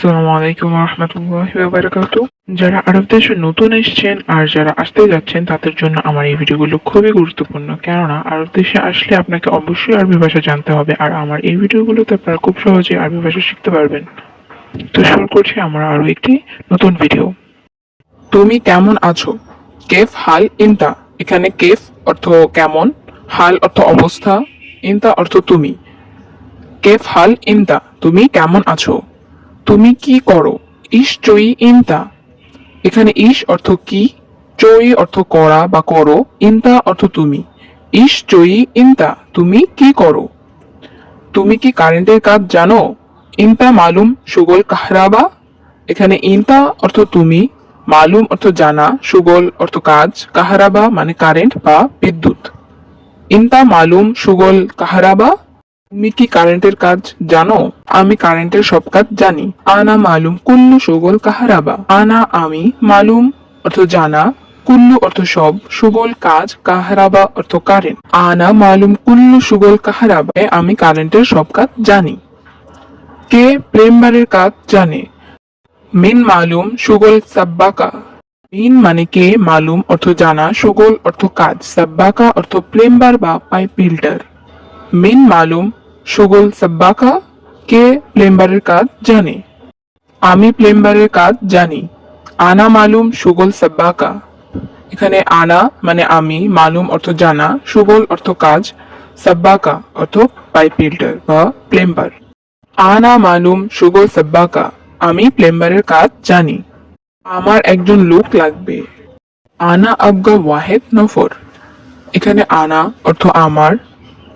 আসসালামু আলাইকুম রহমতুল্লাহি বারাকাতু যারা আরব দেশে নতুন এসেছেন আর যারা আসতে যাচ্ছেন, তাদের জন্য আমার এই ভিডিওগুলো খুবই গুরুত্বপূর্ণ। কেননা আরব দেশে আসলে আপনাকে অবশ্যই আরবি ভাষা জানতে হবে আর আমার এই ভিডিওগুলোতে আপনারা খুব সহজে আরবি ভাষা শিখতে পারবেন। তো শুরু করছি আমরা আরও একটি নতুন ভিডিও। তুমি কেমন আছো? কেফ, হাল, ইনতা। এখানে কেফ অর্থ কেমন, হাল অর্থ অবস্থা, ইনতা অর্থ তুমি। কেফ, হাল, ইনতা। তুমি কেমন আছো? তুমি কি করো? ইস চই ইনতা। এখানে ইস অর্থ কি? চই অর্থ করা বা করো, ইনতা অর্থ তুমি। ইস চই ইনতা, তুমি কি করো? তুমি কি কারেন্টের কাজ জানো? ইনতা মালুম সুগল কাহরাবা এখানে ইনতা অর্থ তুমি, মালুম অর্থ জানা, সুগল অর্থ কাজ কাহারাবা মানে কারেন্ট বা বিদ্যুৎ। ইনতা মালুম সুগল কাহারাবা তুমি কি কারেন্টের কাজ জানো? আমি কারেন্টের সব কাজ জানি। আনা মালুম কুল্লু সুগল কাহারাবা। আনা আমি মালুম অর্থ জানা, কুল্লু অর্থ সব, সুগল কাজ কাহারাবা অর্থ কারেন্ট। আনা মালুম কুল্লু সুগল কাহারাবা আমি কারেন্টের সব কাজ জানি। কে প্রেমবারের কাজ জানে? মিন মালুম সুগল সাব্বাকা। মিন মানে কে? মালুম অর্থ জানা, সুগল অর্থ কাজ। সাব্বাকা অর্থ প্লেম্বার বা পাইপ ফিল্টার মিন মালুম সুগল সাব্বাকা। কে প্লেম্বারের কাজ জানে? আমি প্লেম্বারের কাজ জানি। আনা মালুম সুগল সাব্বাকা। এখানে আনা মানে আমি, মালুম অর্থ জানা, সুগল অর্থ কাজ, সাব্বাকা অর্থ পাইপ ফিল্টার বা প্লেম্বার। আনা মালুম সুগল সাব্বাকা। আমি প্লেম্বারের কাজ জানি। আমার একজন লোক লাগবে। আনা আবগা ওয়াহেদ নফর। এখানে আনা অর্থ আমার,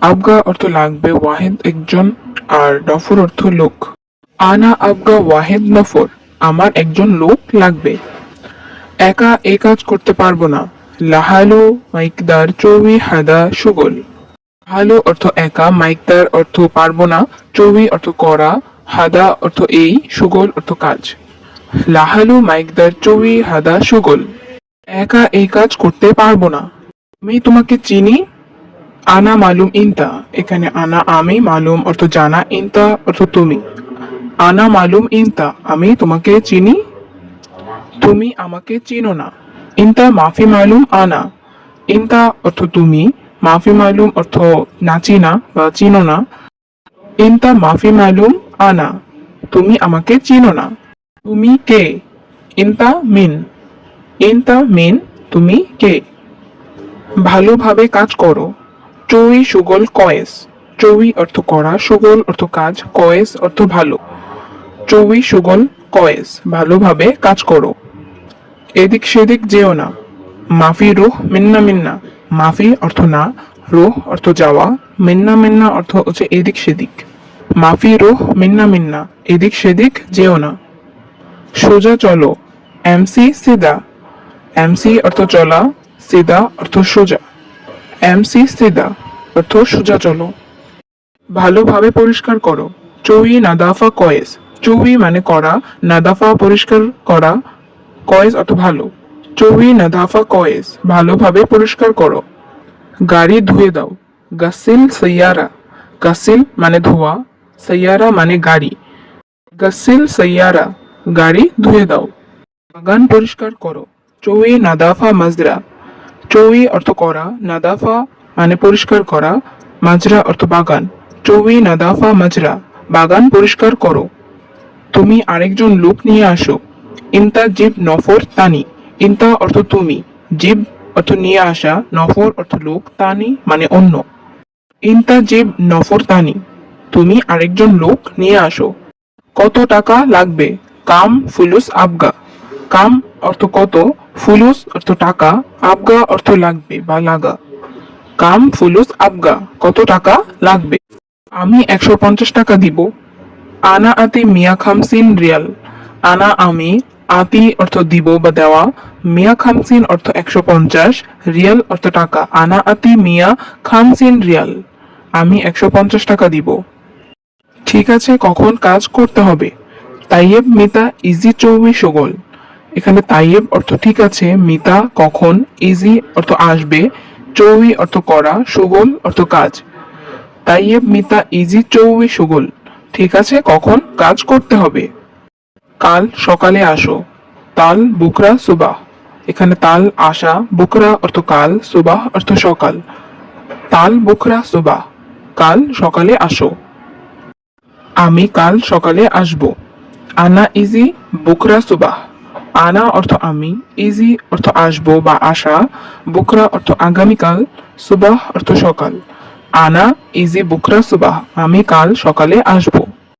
আবগা অর্থ লাগবে ওয়াহেদ একজন আর নফর অর্থ লোক। আনা আবগা ওয়াহেদ নফর, আমার একজন লোক লাগবে। একা এই কাজ করতে পারব না। লাহালু মাইকদার চৌবি হাদা সুগল। ভালো অর্থ একা, মাইকদার অর্থ পারব না। চৌবি অর্থ করা, হাদা অর্থ এই, সুগল অর্থ কাজ। লাহালু মাইকদার চৌবি হাদা সুগল। একা এই কাজ করতে পারব না। আমি তোমাকে চিনি আনা মালুম ইনতা, এখানে আনা আমি, মালুম অর্থ জানা, ইনতা অর্থ তুমি। আনা মালুম ইনতা, আমি তোমাকে চিনি, তুমি আমাকে চিনো না। ইনতা মাফি মালুম আনা, ইনতা অর্থ তুমি, মাফি মালুম অর্থ না চিনা বা চিনো না। ইনতা মাফি মালুম আনা, তুমি আমাকে চিনো না। তুমি কে? ইনতা মিন। ইনতা মিন, তুমি কে? ভালোভাবে কাজ করো। চৌই সুগল কয়েস। চৌই অর্থ করা সুগল অর্থ কাজ, কয়েস অর্থ ভালো। চৌই সুগল কয়েস, ভালোভাবে কাজ করো। এদিক সেদিক যেও না। মাফি রুহ মিন্না মিন্না। মাফি অর্থ না, রুহ অর্থ যাওয়া। মিন্না মিন্না অর্থ হচ্ছে এদিক সেদিক। মাফি রুহ মিন্না মিন্না। এদিক সেদিক যেও না। সোজা চলো। এমসি সিদা। এমসি অর্থ চলা, সিদা অর্থ সোজা। এমসি সিদা অর্থ সোজা চলো ভালোভাবে পরিষ্কার করো। চৌই নাদাফা কয়েস। চৌই মানে করা নাদাফা পরিষ্কার করা কয়েস অর্থ ভালো। চৌই নাদাফা কয়েস, ভালোভাবে পরিষ্কার করো। গাড়ি ধুয়ে দাও। গাসিল সৈয়ারা। গাসিল মানে ধোয়া, সৈয়ারা মানে গাড়ি। গাসিল সৈয়ারা, গাড়ি ধুয়ে দাও। বাগান পরিষ্কার করো। চৌই নাদাফা মাজরা। চৌই অর্থ করা, নাদাফা মানে পরিষ্কার করা, মাজরা অর্থ বাগান। চৌই, নাদাফা, মাজরা, বাগান পরিষ্কার করো। তুমি আরেকজন লোক নিয়ে আসো। ইনতা জিব নফর তানি, ইনতা অর্থ তুমি। জিব অর্থ নিয়ে আসা, নফর অর্থ লোক তানি মানে অন্য। ইনতা জিব নফর তানি, তুমি আরেকজন লোক নিয়ে আসো। কত টাকা লাগবে? কাম ফুলুস আবগা। কাম অর্থ কত? ফুলুস অর্থ টাকা, আবগা অর্থ লাগবে বা লাগা। কাম, ফুলুস, আবগা, কত টাকা লাগবে? আমি একশো পঞ্চাশ টাকা দিব। আনা আতি মিয়া খামসিন রিয়াল। আনা আমি আতি অর্থ দিব বা দেওয়া। মিয়া খামসিন অর্থ একশো পঞ্চাশ, রিয়াল অর্থ টাকা। আনা আতি মিয়া খামসিন রিয়াল। আমি একশো পঞ্চাশ টাকা দিব। ঠিক আছে, কখন কাজ করতে হবে? তাইয়েব মিতা ইজি চৌবি সুগল। এখানে তাইয়েব অর্থ ঠিক আছে, মিতা, কখন, ইজি অর্থ আসবে চৌবি অর্থ করা, সুগল অর্থ কাজ। তাইয়েব মিতা, ইজি চৌবি সুগল। ঠিক আছে, কখন? কাজ করতে হবে। কাল সকালে আসো। তাল, বুকরা, সুবাহ। এখানে তাল আসা বুকরা অর্থ কাল, সুবাহ অর্থ সকাল। তাল, বুকরা, সুবাহ। কাল সকালে আসো। আমি কাল সকালে আসব। আনা, ইজি, বুকরা, সুবাহ। আনা অর্থ আমি, ইজি অর্থ আসব বা আসা, বুকরা অর্থ আগামীকাল, সুবাহ অর্থ সকাল। আনা, ইজি, বুকরা, সুবাহ, আমি কাল সকালে আসব।